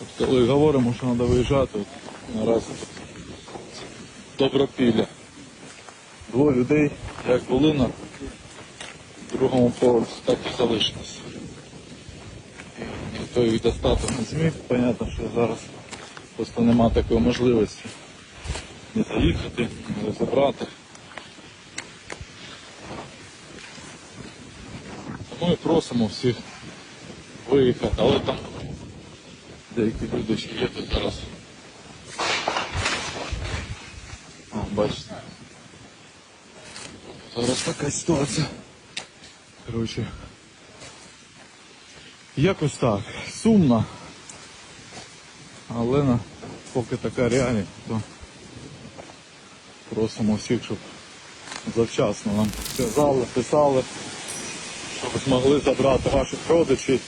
От коли говоримо, що треба виїжджати, от наразі добропілля. Двоє людей, як були на другому поверсі, так і залишилось. Ніхто їх достати не зміг. Понятно, що зараз просто нема такої можливості не заїхати, не. Тому і просимо всіх виїхати, але там деякі люди ще є тут зараз. О, бачите. Зараз така ситуація. Коротше. Якось так. Сумно. Але на, поки така реальність, то просимо всіх, щоб завчасно нам сказали, писали, щоб змогли забрати ваших родичів